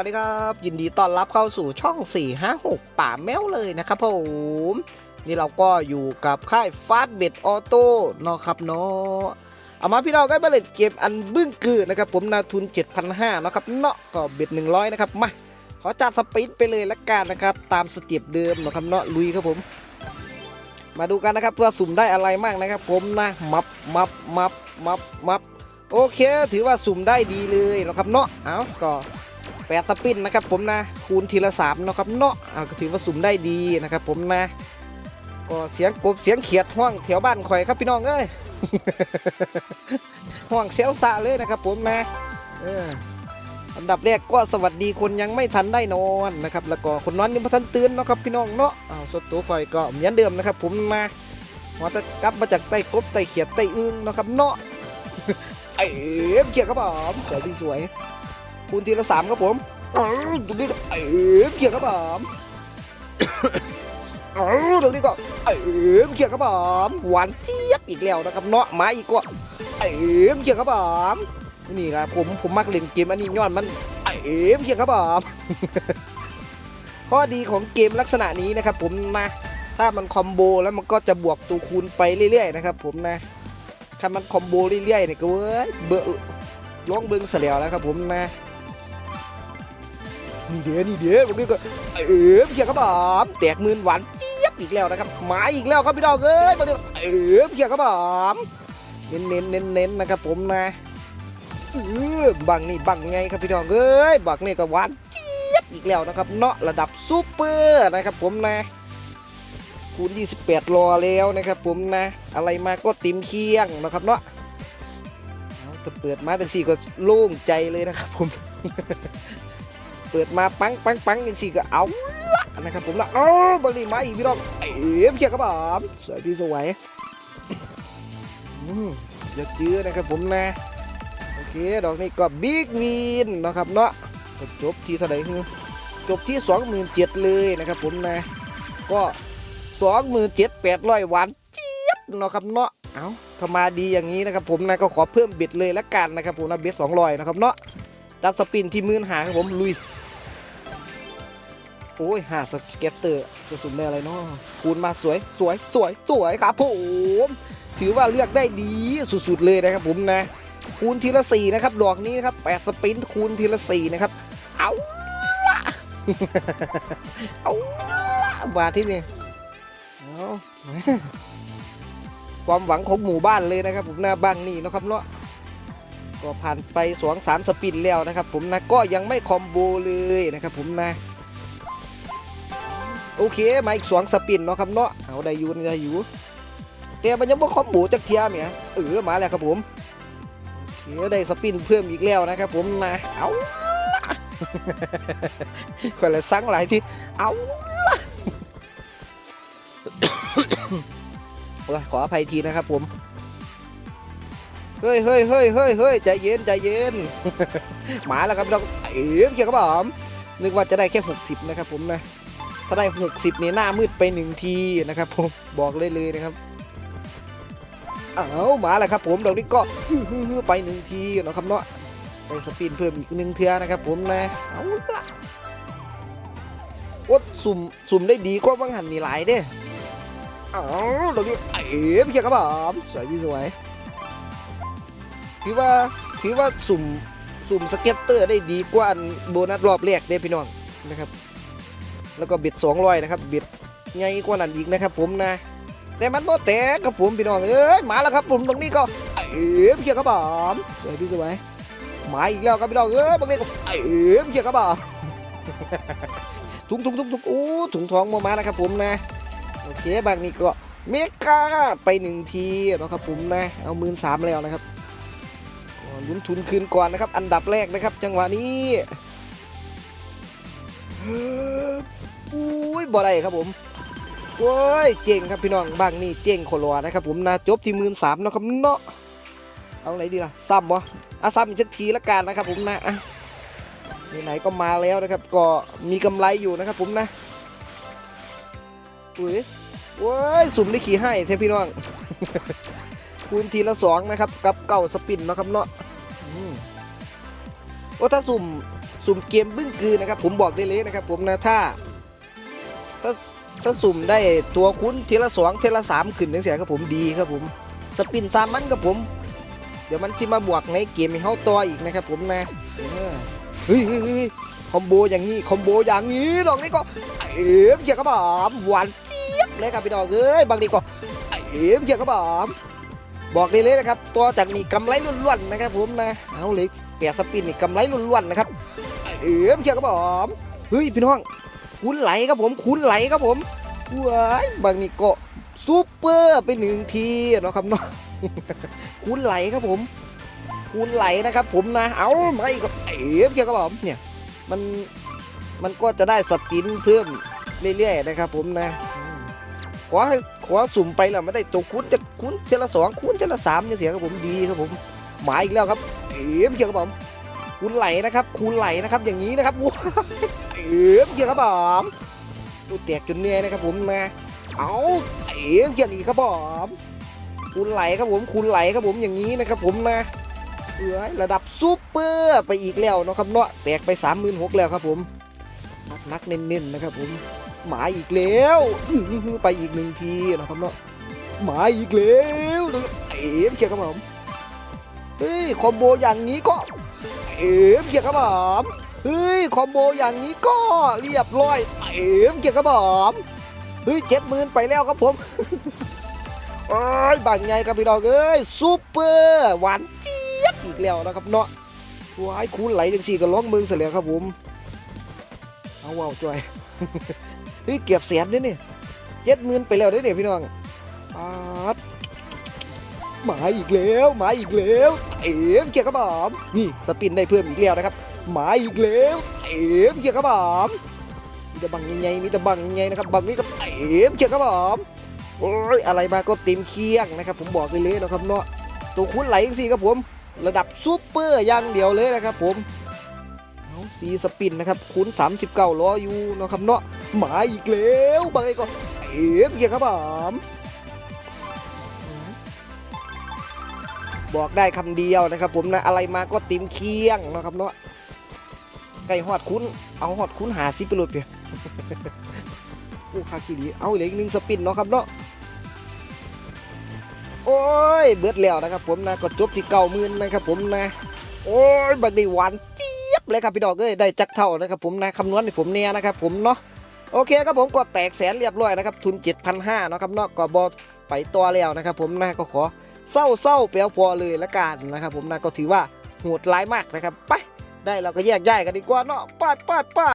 วัสดีครับ ยินดีต้อนรับเข้าสู่ช่อง 456 ป่าแมวเลยนะครับผม นี่เราก็อยู่กับค่ายฟาสเบ็ดออโต้เนาะครับเนาะเอามาพี่น้องก็มาเล่นเกมอันบึ้งกือนะครับผมนาทุน 7,500เนาะครับเนาะก็เบ็ด 100 นะครับ มา ขอจัดสปีดไปเลยละกันนะครับ ตามสเต็ปเดิมเนาะครับเนาะลุยครับผม มาดูกันนะครับว่าสุ่มได้อะไรมากนะครับ ผมนะมับมับมับมับมับโอเค ถือว่าสุ่มได้ดีเลยนะครับเนาะเอาก็ แปดสปินนะครับผมนะคูณทีละสามเนาะครับเนาะก็ถือว่าสุ่มได้ดีนะครับผมนะก็เสียงกบเสียงเขียดห้องแถวบ้านข่อยครับพี่น้องเอ้ยห้องเสียวสะเลยนะครับผมนะอันดับแรกก็สวัสดีคนยังไม่ทันได้นอนนะครับแล้วก็คนนอนยังไม่ทันตื่นนะครับพี่น้องเนาะเอาสดตัวข่อยก็เหมือนเดิมนะครับ ผมมาหัวตะกลับมาจากใต้กบใต้เขียดใต้อึ้งนะครับเนาะเอ๋มเกียร์ครับผมสวยดีสวย คูณทีละสามครับผมตรงนี้ก็เอ๋มเกียร์ครับผมอ๋อตรงนี้ก็เอ๋มเกียร์ครับผมหวานเจี๊ยบอีกแล้วนะครับเนาะมาอีกก็เอ๋มเกียร์ครับผมนี่ครับผมผมมักเล่นเกมอันนี้ย้อนมันเอ๋มเกียร์ครับผมข้อดีของเกมลักษณะนี้นะครับ ผมนะถ้ามันคอมโบแล้วมันก็จะบวกตัวคูณไปเรื่อยๆนะครับ ผมนะถ้ามันคอมโบเรื่อยๆเนี่ยก็เว้ยเบอร้องเบิ้งเสียแล้วครับผมนะ นี่เดี๋ยวนี่เดี๋ยวผมนี่ก็เออเพียงครับผมแตกมืนหวานเจี๊ยบอีกแล้วนะครับหมาอีกแล้วครับพี่น้องเอ้ยมาดูเออเพียงครับผมเน้นเน้นเน้นเน้นนะครับผมนะเออบังนี่บังไงครับพี่น้องเอ้ยบังนี่ก็หวานเจี๊ยบอีกแล้วนะครับเนาะระดับซูเปอร์นะครับผมนะคูณ28รอแล้วนะครับผมนะอะไรมาก็ติมเคียงนะครับเนาะเอาแต่เปิดมาตั้งสี่ก็โล่งใจเลยนะครับผม เปิดมาปังปังปังอย่างสี่ก็เอาละนะครับผมละเอ้าบางทีมาอีกพี่น้องเอ๋เชียรครับผมสวยพี่สวยอืมอย่าเจือนะครับผมนะโอเคดอกนี้ก็บิ๊กวินนะครับเนาะจบที่เท่าไหร่คือจบที่27,000เลยนะครับผมนะก็สองหมื่นเจ็ดแปดร้อยวันเจี๊ยบเนาะครับเนาะเอาถ้ามาดีอย่างนี้นะครับผมนะก็ขอเพิ่มเบ็ดเลยละกันนะครับผมนะเบ็ดสองร้อยนะครับเนาะจับสปินที่มื่นหาครับผมลุย โอ้ยหาสเก็ตเตอร์จะสุ่มได้อะไรเนาะคูณมาสวยสวยสวยสวยครับผมถือว่าเลือกได้ดีสุดๆเลยนะครับผมนะ คูณทีละสี่นะครับดอกนี้นะครับแปดสปินคูณทีละสี่นะครับเอาละเอาละมาที่นี่เอาความหวังของหมู่บ้านเลยนะครับ ผมนะบ้างนี่นะครับเนาะก็ผ่านไปสองสามสปินแล้วนะครับ ผมนะก็ยังไม่คอมโบเลยนะครับ ผมนะ โอเคมาอีกสองสปินเนาะครับเนาะเอาได้อยูได้อยู่แต่มันยังไม่คอมโบจักเทียมเนี่ยเออมาแล้วครับผมโอเคได้สปินเพิ่มอีกแล้วนะครับผมนะเอาละคนละสั่งหลายที่เอาโอ้ยขออภัยทีนะครับผมเฮ้ยเฮ้ยเฮ้ยเฮ้ยเฮ้ยใจเย็นใจเย็นหมาแล้วครับเราเอ๋เกี่ยวกับผมนึกว่าจะได้แค่ 60 นะครับผมนะ ถ้าได้ 60นี่ยหน้ามืดไปหนึ่งทีนะครับผมบอกเลยเลยนะครับเอามาแล้วครับผมดอกนี้ก็ไปหนึ่งทีนะครับเนาะได้สปินเพิ่มอีกหนึ่งเทือนะครับผมนะเอาละโอ๊ตสุ่มสุ่มได้ดีกว่างหันนี่หลายเด้อ๋อตรงนี้เอ๋พี่เจ้าครับผมสวยพี่สวยถือว่าถือว่าสุ่มสุ่มสเก็ตเตอร์ได้ดีกว่าโบนัสรอบแรกเด้พี่น้องนะครับ แล้วก็บิดสองร้อยนะครับบิดใหญ่กว่านั้นอีกนะครับ ผมนะ แต่มันโมแตกครับผมพี่น้องเอ้ยมาแล้วครับผมตรงนี้ก็เอ๋พี่เจ้าครับผมสวยพี่สวยมาอีกแล้วครับพี่น้องเอ้ยบางทีก็เอ๋พี่เจ้าครับผมถุงถุงถุงถุงอู้ถุงทองมามานะครับผมนะโอเคบางนี้ก็เมกาไปหนึ่งทีนะครับผมนะ เอามื่นสามแล้วนะครับลุ้นทุนคืนก่อนนะครับ อันดับแรกนะครับ จังหวะนี้ ออุ้ยบ่ได้ครับผมโอ้ยเจ๋งครับพี่น้องบางนี่เจ๋งโคลอนะครับผมนะจบที่หมื่นสามนะครับเนาะเอาไหนดีล่ะซ้ำบ่อะซ้ำอีกสักทีละกันนะครับผมนะอะไหนๆก็มาแล้วนะครับ ก็มีกำไรอยู่นะครับผมนะอุ้ยโว้ยสุ่มได้ขี่ให้เทพี่น้องคูณทีละสองนะครับกับเก่าสปินนะครับเนาะโอ้ถ้าสุ่ม สุ่มเกมบึ้งกือนะครับ ผมบอกได้เลยนะครับ ผมนะถ้าถ้าถ้าสุ่มได้ตัวคุ้นทีละสองเทละสามขึ้นทั้งเสียครับผมดีครับผมสปินสามมันครับผม เดี๋ยวมันที่มาบวกในเกมให้เขาต่ออีกนะครับ ผมนะเฮ้ยเฮ้ยเฮ้ยคอมโบอย่างนี้คอมโบอย่างนี้ดอกนี้ก็เอ็มเกี่ยวกับผมหวานเจี๊ยบเลยครับพี่ดอกเอ้ยบางทีก็เอ็มเกี่ยวกับผมบอกได้เลยนะครับ ตัวจากนี้กำไรล้วนๆนะครับ ผมนะเอาเลยเปียสปินนี่กำไรล้วนๆนะครับ เอ็มเกี่ยวกับผมเฮ้ยพี่น้องคุณไหลครับผมคุณไหลครับผมว้ายบางนี้ก็ซูเปอร์ไปหนึ่งทีเนาะครับเนาะคูณไหลครับผมคูณไหลนะครับผมนะ เอาไม่ก็เอ๋เกี่ยวกับผมเนี่ยมันมันก็จะได้สปินเพิ่มเรื่อยๆนะครับผมนะ ขอให้ขอสุ่มไปแล้วไม่ได้ตัวคูณจะคูณเทละสองคูณเทละสามเนี่ยเสียครับผมดีครับผมหมายอีกแล้วครับเอ๋เกี่ยวกับผม คูณไหลนะครับ คูณไหลนะครับอย่างนี้นะครับว้าเอ๋เกี่ยวกับผมดูแตกจนเหนื่อยนะครับผมนะเอาเอ๋เกี่ยวอีกครับผมคูณไหลครับผมคูณไหลครับผมอย่างนี้นะครับ ผมนะเอ้ยระดับซูเปอร์ไปอีกแล้วนะครับเนาะแตกไป3 6 0 0 0แล้วครับผมนักเน้นๆนะครับผมหมาอีกแล้วไปอีกหนึ่งทีนะครับเนาะหมาอีกแล้วเอ๋มเกียร์ครับผมเฮ้ยคอมโบอย่างนี้ก็ เอ๋มเกียร์ครับผมเฮ้ยคอมโบอย่างนี้ก็เรียบร้อยเอ๋มเกียร์ครับผมเฮ้ยเจ็ดหมื่นไปแล้วครับผมโอ้ยบางไงครับพี่น้องเอ้ยซูเปอร์หวานเจี๊ยบอีกแล้วนะครับเนาะว้ายคูณไหลจังสี่ก็ร้องมืองเสียแล้วครับผมเอาว้าวจอยเฮ้ยเก็บแสนเด้เนี่ยเจ็ดหมื่นไปแล้วด้เนี่ยพี่น้องอาด มาอีกแล้วมาอีกแล้ว เอ็มเกียร์กระบอมนี่สปินได้เพิ่มอีกแล้วนะครับมาอีกแล้วเอ็มเกียร์กระบอมมีแต่บังยังไงมีแต่บังยังไงนะครับบังนี้ก็เอ็มเกียร์กระบอมโอ้ยอะไรมาก็เต็มเคียงนะครับ ผมบอกไปเลยนะครับเนาะตัวคุ้นไหลจังสิครับผม ระดับซูเปอร์อย่างเดียวเลยนะครับ ผมเอาสีสปินนะครับคุ้น39ล้ออยู่นะครับเนาะมาอีกแล้วบางไอ้ก็เอฟเกียร์ครับผม บอกได้คำเดียวนะครับ ผมนะอะไรมาก็ต็มเคียงเนาะครับเนาะไก่หอดคุ้นเอาหอดคุ้นหาซิไปเลยเปียโอ้คาคิริเอาเหลืออีกหนึ่งสปินเนาะครับเนาะโอ้ยเบิดแล้วนะครับ ผมนะก็จบที่เก้ามื่นนะครับ ผมนะ โอ้ยบักได้หวานเจี๊ยบเลยครับพี่ดอกเอ้ยได้จักเท่านะครับ ผมนะคำนวณให้ผมเนี่ยนะครับ ผมเนาะโอเคครับผมก็แตกแสนเรียบร้อยนะครับทุน 7,500เนาะครับเนาะก็บอไปตัวแล้วนะครับ ผมนะก็ขอ เศร้าเศร้าๆเปลวพอเลยละกันนะครับผมนะก็ถือว่าโหดร้ายมากนะครับไปได้เราก็แยกย้ายกันดีกว่าเนาะป้าดป้าดป้าด